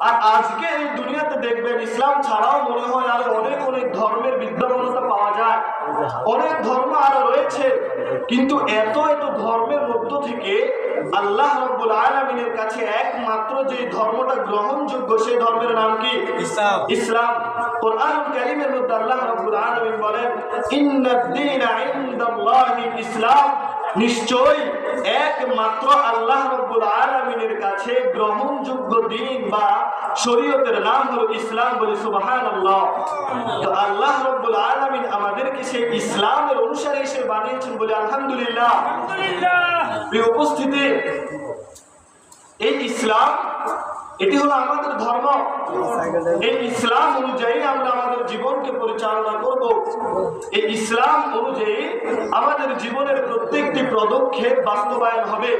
আর আজকে এই দুনিয়াতে দেখবেন ইসলাম ছাড়াও মনে হয় আর অনেক অনেক ধর্মের বিদ্যমানতা পাওয়া যায়। অনেক ধর্ম আরও রয়েছে কিন্তু এত এত ধর্মের মধ্য থেকে আল্লাহ রব্বুল আলমিনের কাছে একমাত্র যে ধর্মটা গ্রহণযোগ্য সেই ধর্মের নাম কি? ইসলাম। ইসলাম। কোরআন কারীমের মধ্যে আল্লাহ রাব্বুল আলামিন বলেন ইসলাম। নিশ্চয় একমাত্র আল্লাহ রাব্বুল আলামিনের কাছে গ্রহণযোগ্য দিন বা শরীয়তের নাম হলো ইসলাম বলে সুবহানাল্লাহ। তো আল্লাহ রাব্বুল আলামিন আমাদেরকে সেই ইসলামের অনুসারী হিসেবে বানিয়েছেন বলে আলহামদুলিল্লাহ। উপস্থিতি এই ইসলাম এটি হলো আমাদের ধর্ম। এই ইসলাম অনুযায়ী আমরা আমাদের জীবনকে পরিচালনা করব। এই ইসলাম অনুযায়ী আমাদের জীবনের প্রত্যেকটি পদক্ষেপ বাস্তবায়ন হবে।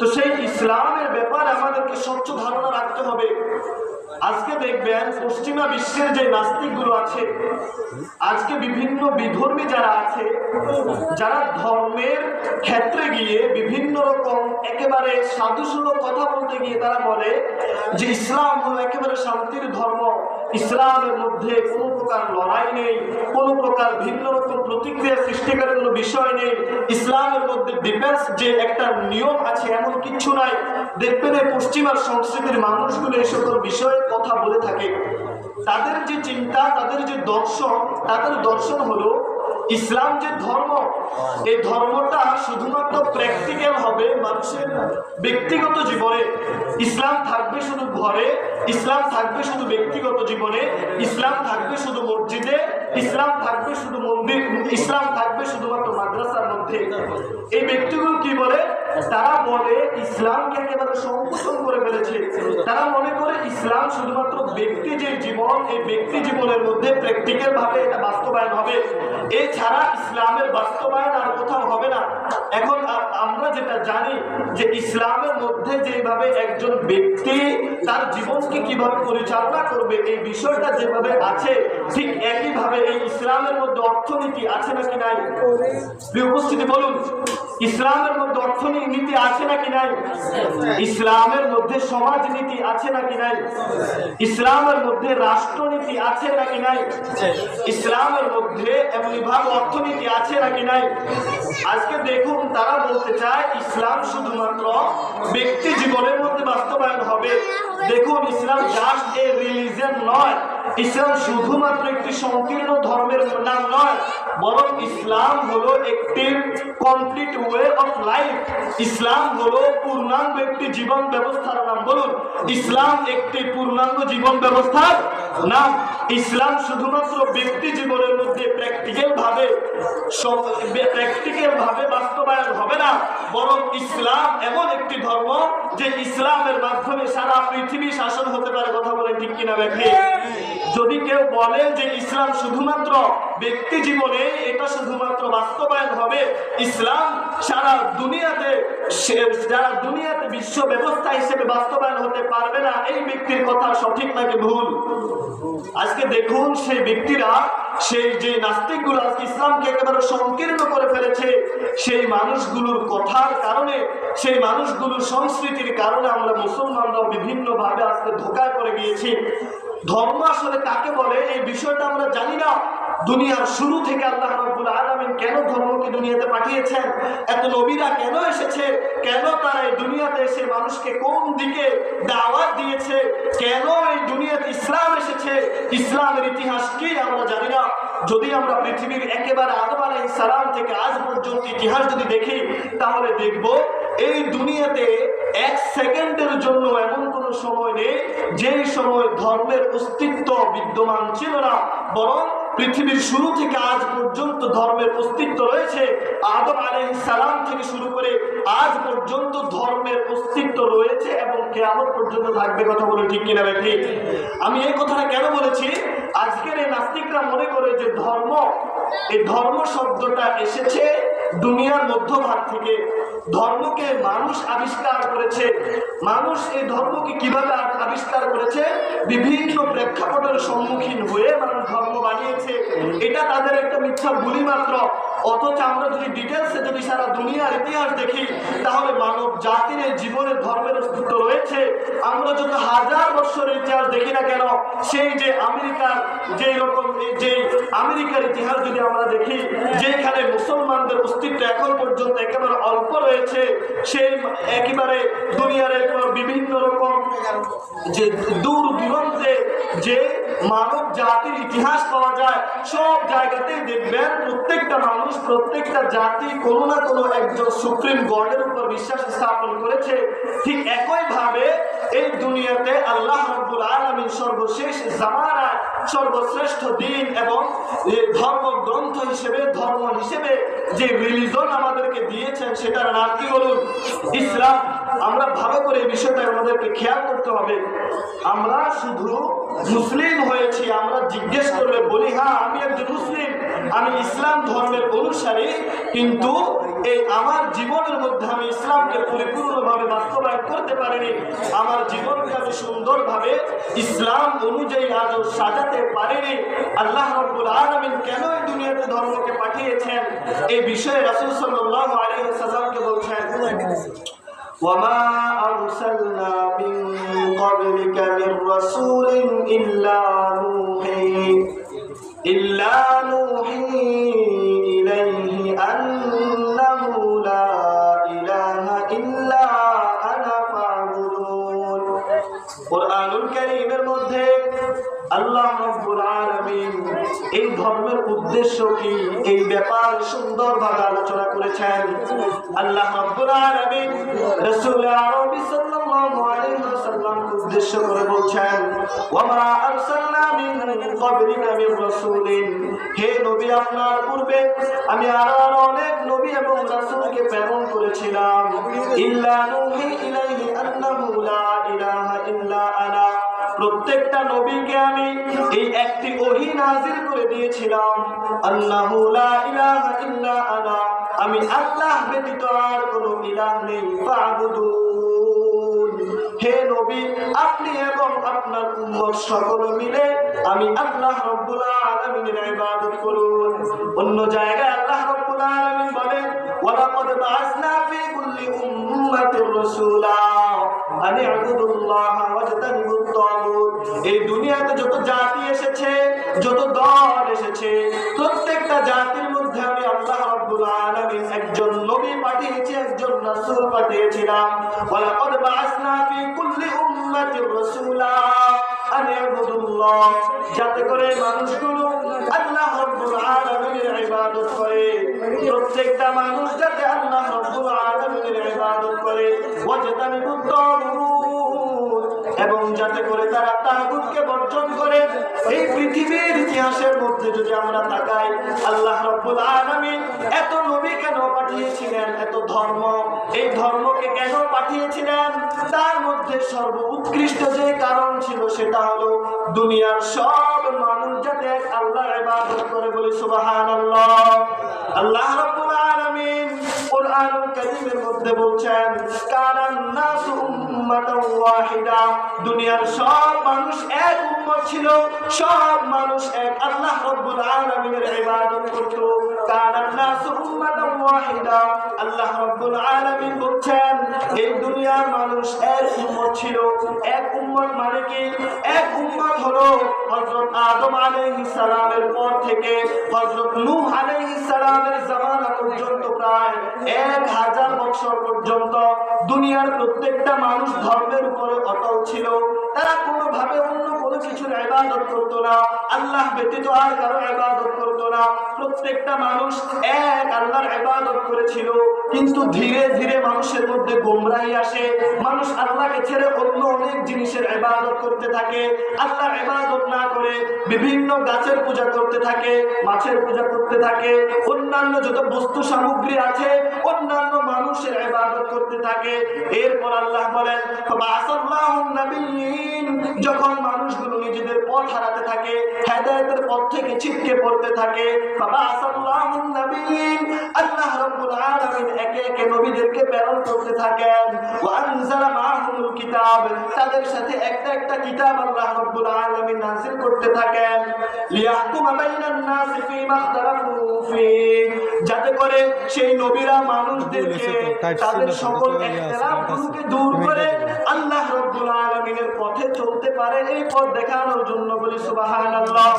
তো সেই ইসলামের ব্যাপারে আমাদেরকে স্বচ্ছ ধারণা রাখতে হবে। আজকে দেখবেন পশ্চিমা বিশ্বের যে নাস্তিকগুলো আছে, আজকে বিভিন্ন বিধর্মী যারা আছে, যারা ধর্মের ক্ষেত্রে গিয়ে বিভিন্ন রকম একেবারে সাধুসুলভ কথা বলতে গিয়ে তারা বলে যে ইসলাম হলো একেবারে শান্তির ধর্ম। ইসলামের মধ্যে কোনো প্রকার লড়াই নেই, কোনো প্রকার ভিন্ন রকম প্রতিক্রিয়া সৃষ্টিকারী কোনো বিষয় নেই। ইসলামের মধ্যে ডিফেন্স যে একটা নিয়ম আছে, এমন কিছু নাই। দেখবেন এই পশ্চিমার সংস্কৃতির মানুষগুলো এই সকল বিষয়ে কথা বলে থাকে। তাদের যে চিন্তা, তাদের যে দর্শন, তাদের দর্শন হলো ইসলাম যে ধর্ম। এই ধর্মটা শুধুমাত্র প্র্যাকটিক্যাল হবে মানুষের ব্যক্তিগত জীবনে। ইসলাম থাকবে শুধু ঘরে, ইসলাম থাকবে শুধু ব্যক্তিগত জীবনে, ইসলাম থাকবে শুধু মসজিদে, ইসলাম থাকবে শুধু মন্দির, ইসলাম থাকবে শুধুমাত্র মাদ্রাসার মধ্যে। এই ব্যক্তিগুলো কি বলে? তারা বলে ইসলামকে একেবারে সংকুচন করে ফেলেছে। তারা মনে করে ইসলাম শুধুমাত্র ব্যক্তি যে জীবন, এই ব্যক্তি জীবনের মধ্যে প্র্যাকটিক্যাল ভাবে এটা বাস্তবায়ন হবে। এছাড়া ইসলামের বাস্তবায়ন আর কোথাও হবে না। এখন আমরা যেটা জানি যে ইসলামের মধ্যে যেভাবে একজন ব্যক্তি তার জীবনকে কীভাবে পরিচালনা করবে, এই বিষয়টা যেভাবে আছে, ঠিক একইভাবে এই ইসলামের মধ্যে অর্থনীতি আছে নাকি নাই? উপস্থিতি বলুন, ইসলামের মধ্যে অর্থনীতি আছে নাকি নাই? ইসলামের মধ্যে সমাজনীতি আছে নাকি নাই? ইসলামের মধ্যে রাষ্ট্রনীতি আছে নাকি নাই? ইসলামের মধ্যে এমনিভাবে অর্থনীতি আছে নাকি নাই? আজকে দেখুন, তারা বলতে চায়, ইসলাম শুধুমাত্র ব্যক্তি জীবনের মধ্যে বাস্তবায়ন হবে। দেখুন, ইসলাম জাস্ট এ রিলিজন নয়। ইসলাম শুধুমাত্র একটি সংকীর্ণ নয় বরং ইসলাম হলো একটি complete way of life Islam হলো পূর্ণাঙ্গ একটি জীবন ব্যবস্থার নাম। বলুন, ইসলাম একটি পূর্ণাঙ্গ জীবন ব্যবস্থার নাম? ইসলাম শুধুমাত্র ব্যক্তি জীবনের মধ্যে প্র্যাকটিক্যাল ভাবে প্র্যাকটিক্যাল ভাবে বরং ইসলাম এমন একটি ধর্ম যে ইসলামের মাধ্যমে সারা পৃথিবী শাসন হতে পারে কথা বলে ঠিক কিনা ব্যক্তি যদি কেউ বলে যে ইসলাম শুধুমাত্র ব্যক্তি জীবনে এটা শুধুমাত্র বাস্তবায়ন হবে ইসলাম সারা দুনিয়াতে যারা দুনিয়াতে বিশ্ব ব্যবস্থা হিসেবে বাস্তবায়ন হতে পারবে না, এই ব্যক্তির কথা সঠিক নাকি ভুল? আজকে দেখুন সেই ব্যক্তিরা, সেই যে নাস্তিকগুলো আজকে ইসলামকে একেবারে সংকীর্ণ করে ফেলেছে, সেই মানুষগুলোর কথার কারণে, সেই মানুষগুলোর সংস্কৃতির কারণে আমরা মুসলমানরাও বিভিন্নভাবে আজকে ধোকায় পড়ে গিয়েছি। ধর্ম আসলে কাকে বলে, এই বিষয়টা আমরা জানি না। দুনিয়ার শুরু থেকে আল্লাহ রাব্বুল আলামিন কেন ধর্মকে দুনিয়াতে পাঠিয়েছেন? এত নবীরা কেন এসেছে? কেন তারা এই দুনিয়াতে এসে মানুষকে কোন দিকে দাওয়াত দিয়েছে? কেন এই দুনিয়াতে ইসলাম এসেছে? ইসলামের ইতিহাস কি আমরা জানি না। যদি আমরা পৃথিবীর একেবারে আদম আলাইহিস সালাম থেকে আজ পর্যন্ত ইতিহাস যদি দেখি, তাহলে দেখব এই দুনিয়াতে এক সেকেন্ডের জন্য এমন কোনো সময় নেই, যেই সময় ধর্মের অস্তিত্ব বিদ্যমান ছিল না, বরং পৃথিবীর শুরু থেকে আজ পর্যন্ত ধর্মের অস্তিত্ব রয়েছে। আদম আলাইহিস সালাম থেকে শুরু করে আজ পর্যন্ত ধর্মের অস্তিত্ব রয়েছে এবং কেয়ামত পর্যন্ত থাকবে কথা বলে ঠিক কিনা ব্যক্তি আমি এই কথাটা কেন বলেছি? আজকের এই নাস্তিকরা মনে করে যে ধর্ম, এই ধর্ম শব্দটা এসেছে দুনিয়ার মধ্যভাগ থেকে ধর্মকে মানুষ আবিষ্কার করেছে। মানুষ এই ধর্মকে কীভাবে আবিষ্কার করেছে? বিভিন্ন প্রেক্ষাপটের সম্মুখীন হয়ে মানুষ ধর্ম বানিয়েছে। এটা তাদের একটা মিথ্যা বুলি মাত্র। অথচ আমরা যদি ডিটেলসে যদি সারা দুনিয়ার ইতিহাস দেখি, তাহলে মানব জাতির এই জীবনের ধর্মের অস্তিত্ব রয়েছে। আমরা যত হাজার বছরের ইতিহাস দেখি না কেন, সেই যে আমেরিকার যে রকম যে আমেরিকার ইতিহাস যদি আমরা দেখি, যেখানে মুসলমানদের অস্তিত্ব এখন পর্যন্ত একেবারে অল্প রয়েছে, সেই একেবারে দুনিয়ার বিভিন্ন রকম যে দূর দূরান্তে যে মানব জাতির ইতিহাস পাওয়া যায়। সব জায়গাতেই দেখবেন প্রত্যেকটা মানুষ, প্রত্যেকটা জাতি কোনো না কোনো একজন সুপ্রিম গডের উপর বিশ্বাস স্থাপন করেছে। ঠিক একই ভাবে এই দুনিয়াতে আল্লাহ রব্বুল আলমিন সর্বশেষ জামানায় সর্বশ্রেষ্ঠ দিন এবং এ ধর্মগ্রন্থ হিসেবে, ধর্ম হিসেবে যে রিলিজন আমাদেরকে দিয়েছেন, সেটার নাম কি বলুন? ইসলাম। আমরা ভালো করে এই বিষয়টা আমাদেরকে খেয়াল করতে হবে। আমরা শুধু মুসলিম হয়েছি, আমরা জিজ্ঞেস করলে বলি হ্যাঁ আমি একজন মুসলিম। আমি ইসলাম ধর্মের অনুসারী, কিন্তু এই আমার জীবনের মধ্যে আমি ইসলামকে পরিপূর্ণভাবে বাস্তবায়ন করতে পারিনি আমার জীবনকে আমি সুন্দরভাবে ইসলাম অনুযায়ী আজও সাজাতে পারিনি আল্লাহ রব্বুল আলমিন কেন এই দুনিয়াতে ধর্মকে পাঠিয়েছেন এই বিষয়ে রাসুল সাল্লাহ আলী সাল্লামকে বলছেন وما أرسلنا من قبلك من رسول إلا نوحي إلا نوحي ধর্মের উদ্দেশ্য কি? এই ব্যাপার সুন্দরভাবে আলোচনা করেছেন আল্লাহ উদ্দেশ্য করে বলছেন আমি আর অনেক নবী এবং করেছিলাম। প্রত্যেকটা নবীকে আমি একটি ওহি নাজিল করে দিয়েছিলাম। আল্লাহু আনা। আমি আল্লাহ ব্যতীত আর কোনো ইলাহ নেই। হে নবী, আপনি এবং আপনার উম্মত সকল মিলে আমি আল্লাহ রাব্বুল আলামিনের ইবাদত করুন। অন্য জায়গায় আল্লাহ রাব্বুল আলামিন বলেন, ওয়ালাকাদ বাআসনা ফি কুল্লি উম্মাতির রাসূলা। আন ইবুদুল্লাহ ওয়াজতানিবুত তাগুত। এই দুনিয়াতে যত জাতি এসেছে যত দল এসেছে, প্রত্যেকটা জাতির মধ্যে আমি আল্লাহ রাব্বুল আলামিন একজন নবী পাঠিয়েছি, একজন রাসূল পাঠিয়েছিলাম। ওয়ালাকাদ বাআসনা ফি কুল্লি উম্মাতির রাসূলা আন ইবুদুল্লাহ যাতে করে মানুষগুলো আল্লাহ রাব্বুল আলামিনের ইবাদত করে। প্রত্যেকটা মানুষ যাতে আল্লাহ রাব্বুল আলামিনের ইবাদত করে। ওয়াজতানিবুত তাগুত এবং যাতে করে তারা তাগুতকে বর্জন করে, এই পৃথিবীর ইতিহাসের মধ্যে যদি আমরা তাকাই, আল্লাহ রাব্বুল আলামিন এত নবী কেন পাঠিয়েছিলেন, এত ধর্ম? এই ধর্মকে কেন পাঠিয়েছিলেন? তার মধ্যে সর্বোৎকৃষ্ট যে কারণ ছিল সেটা হলো দুনিয়ার সব মানুষ যাতে আল্লাহ ইবাদত করে বলে সুবহানাল্লাহ। আল্লাহ রাব্বুল আলামিন কোরআনুল কারীমের মধ্যে বলছেন, কানান নাসু উম্মাতাও ওয়াহিদা। দুনিয়ার সব মানুষ এক উম্মত ছিল, সব মানুষ এক। আল্লাহ রাব্বুল আলামিনের ইবাদত করত। কানান উম্মাতান ওয়াহিদা। আল্লাহ রাব্বুল আলামিন বলছেন, এই দুনিয়ার মানুষ এক উম্মত ছিল, এক উম্মত মানে কি এক উম্মত হলো হযরত আদম আলাইহিস সালামের পর থেকে হযরত নূহ আলাইহিস সালামের জামানা পর্যন্ত প্রায় এক হাজার বছর পর্যন্ত দুনিয়ার প্রত্যেকটা মানুষ ধর্মের উপরে অটল ছিল। তারা কোনোভাবে অন্য কিছুর করতো না। আল্লাহ ব্যতীত আর কারও করতো না। প্রত্যেকটা মানুষ এক আল্লাহর করেছিল। কিন্তু ধীরে ধীরে মানুষের মধ্যে আসে। মানুষ আল্লাহকে ছেড়ে অন্য অনেক জিনিসের করতে থাকে। আল্লাহর না করে বিভিন্ন গাছের পূজা করতে থাকে, মাছের পূজা করতে থাকে। অন্যান্য যত বস্তু সামগ্রী আছে, অন্যান্য মানুষের ইবাদত করতে থাকে। এরপর আল্লাহ বলেন যখন নাবিয়্যিন যখন নিজেদের পথ হারাতে থাকে হেদায়েতের পথ থেকে ছিটকে পড়তে থাকে। আল্লাহ রাব্বুল আলামিন একে একে নবীদেরকে প্রেরণ করতে থাকেন। মাআহুমুল কিতাব তাদের সাথে একটা একটা কিতাব আল্লাহ রাব্বুল আলামিন নাযিল করতে থাকেন। লিয়াহকুমা বাইনান নাস ফীমা ইখতালাফু ফী যাতে করে সেই নবীরা মানুষদেরকে তাদের সকল ইখতিলাফগুলোকে দূর করে আল্লাহ রাব্বুল আলামিনের পথে চলতে পারে এই পথ দেখানোর জন্য বলি সুবহানাল্লাহ।